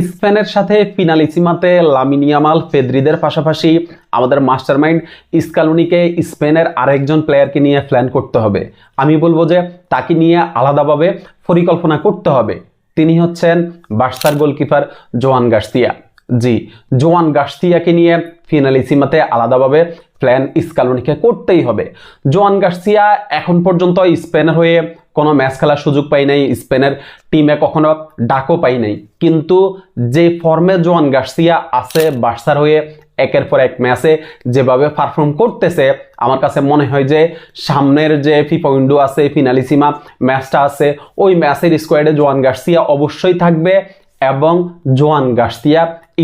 স্পেনের সাথে ফিনালিসিমাতে লামিনিয়ামাল পেদ্রিদের পাশাপাশি আমাদের মাস্টারমাইন্ড ইস্কালুনিকে স্পেনের আরেকজন প্লেয়ারকে নিয়ে প্ল্যান করতে হবে। আমি বলব যে তাকে নিয়ে আলাদাভাবে পরিকল্পনা করতে হবে। তিনি হচ্ছেন বার্সার গোলকিপার জোয়ান গার্সিয়া। জি, জোয়ান গার্সিয়াকে নিয়ে ফিনালিসিমাতে আলাদাভাবে প্ল্যান ইস্কালুনিকে করতেই হবে। জোয়ান গার্সিয়া এখন পর্যন্ত স্পেনের হয়ে কোনো ম্যাচ খেলার সুযোগ পাই নাই, স্পেনের টিমে কখনো ডাকও পাই নাই। কিন্তু যে ফর্মে জোয়ান গার্সিয়া আছে বার্সার হয়ে একের পর এক ম্যাচে যেভাবে পারফর্ম করতেছে, আমার কাছে মনে হয় যে সামনের যে ফিফা উইন্ডো আছে ফিনালিসিমা ম্যাচটা আছে, ওই ম্যাচের স্কোয়াডে জোয়ান গার্সিয়া অবশ্যই থাকবে এবং জোয়ান গার্সিয়া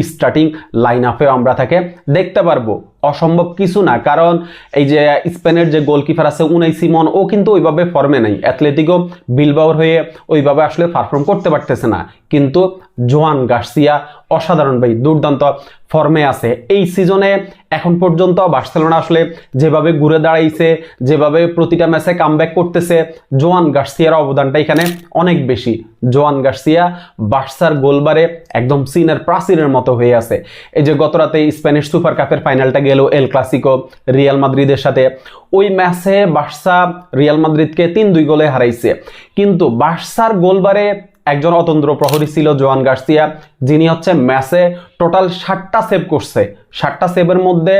স্টার্টিং লাইন আপেও আমরা তাকে দেখতে পারব। অসম্ভব কিছু না। কারণ এই যে স্পেনের যে গোলকিপার আছে উনাই সিমন, ও কিন্তু ওইভাবে ফর্মে নাই। অ্যাথলেটিকও বিলবাওয়ার হয়ে ওইভাবে আসলে পারফর্ম করতে পারতেছে না। কিন্তু জোয়ান গার্সিয়া অসাধারণ ভাই, দুর্দান্ত ফর্মে আছে। এই সিজনে এখন পর্যন্ত বার্সেলোনা আসলে যেভাবে ঘুরে দাঁড়াইছে, যেভাবে প্রতিটা ম্যাচে কামব্যাক করতেছে, জোয়ান গার্সিয়ার অবদানটা এখানে অনেক বেশি। জোয়ান গার্সিয়া বার্সার গোলবারে একদম সিনের প্রাচীরের মতো হয়ে আছে। এই যে গত রাতে স্প্যানিশ সুপার কাপের ফাইনালটা গেল এল ক্লাসিকো রিয়াল মাদ্রিদের সাথে। ওই ম্যাচে বার্সা রিয়াল মাদ্রিদকে তিন দুই গোলে হারাইছে। কিন্তু বার্সার গোলবারে একজন অতন্ত্র প্রহরী ছিল জোয়ান গার্সিয়া। যিনি হচ্ছে ম্যাচে টোটাল ষাটটা সেভ করছে। ষাটটা সেভের মধ্যে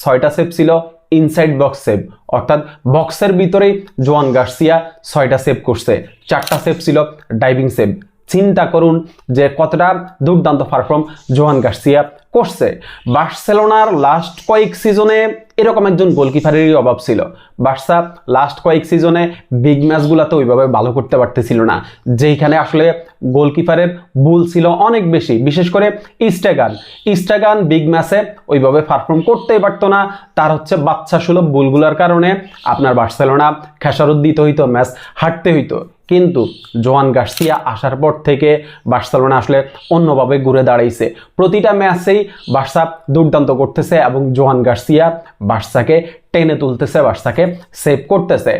ছয়টা সেভ ছিল ইনসাইড বক্স সেভ অর্থাৎ বক্সের ভিতরেই জোয়ান গার্সিয়া ছয়টা সেভ করছে। চারটা সেভ ছিল ডাইভিং সেভ চিন্তা করুন যে কতটা দুর্দান্ত পারফর্ম জোয়ান গার্সিয়া করছে। বার্সেলোনার লাস্ট কয়েক সিজনে এরকম একজন গোলকিপারেরই অভাব ছিল। বার্সা লাস্ট কয়েক সিজনে বিগ ম্যাচগুলোতে ওইভাবে ভালো করতে পারতেছিল না। যেইখানে আসলে গোলকিপারের ভুল ছিল অনেক বেশি। বিশেষ করে ইস্টাগান। ইস্টাগান বিগ ম্যাচে ওইভাবে পারফর্ম করতেই পারতো না। তার হচ্ছে বাচ্চা সুলভ ভুলগুলোর কারণে আপনার বার্সেলোনা খেসারত দিতে হইতো, ম্যাচ হারতে হইতো। কিন্তু জোয়ান গার্সিয়া আসার পর থেকে বার্সেলোনা আসলে অন্যভাবে ঘুরে দাঁড়াইছে। প্রতিটা ম্যাচেই বার্সা দুর্দান্ত করতেছে এবং জোয়ান গার্সিয়া বার্সাকে টেনে তুলতেছে, বার্সাকে সেভ করতেছে।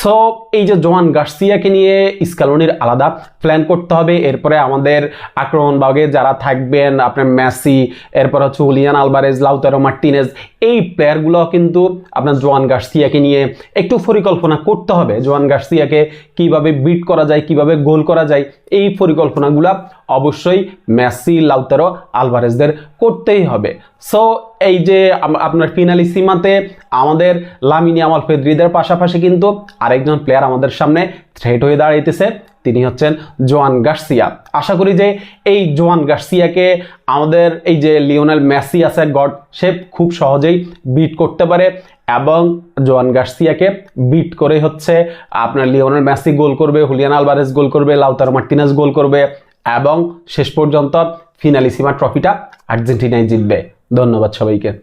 সো এই যে জোয়ান গার্সিয়াকে নিয়ে স্কালোনির আলাদা প্ল্যান করতে হবে। এরপরে আমাদের আক্রমণ ভাগে যারা থাকবেন, আপনার মেসি, এরপর হচ্ছে উলিয়ান আলবারেজ লাউতারো মার্টিনেজ, এই প্লেয়ারগুলো কিন্তু আপনার জোয়ান গার্সিয়াকে নিয়ে একটু পরিকল্পনা করতে হবে। জোয়ান গার্সিয়াকে কীভাবে বিট করা যায়, কীভাবে গোল করা যায়, এই পরিকল্পনাগুলো অবশ্যই মেসি, লাউতারো আলভারেজদের করতেই হবে। সো এই যে আপনার ফিনালি সীমাতে আমাদের লামিনি আমাল ফেদ্রিদের পাশাপাশি কিন্তু আরেকজন প্লেয়ার আমাদের সামনে থ্রেট হয়ে দাঁড়াইতেছে, তিনি হচ্ছেন জোয়ান গার্সিয়া। আশা করি যে এই জোয়ান গার্সিয়াকে আমাদের এই যে লিওনেল মেসি আছে গড সে খুব সহজেই বিট করতে পারে এবং জোয়ান গার্সিয়াকে বিট করে হচ্ছে আপনার লিওনেল মেসি গোল করবে, হুলিয়ান আলভারেজ গোল করবে, লাউতার মার্টিনাস গোল করবে এবং শেষ পর্যন্ত ফিনালিসিমা ট্রফিটা আর্জেন্টিনায় জিতবে। ধন্যবাদ সবাইকে।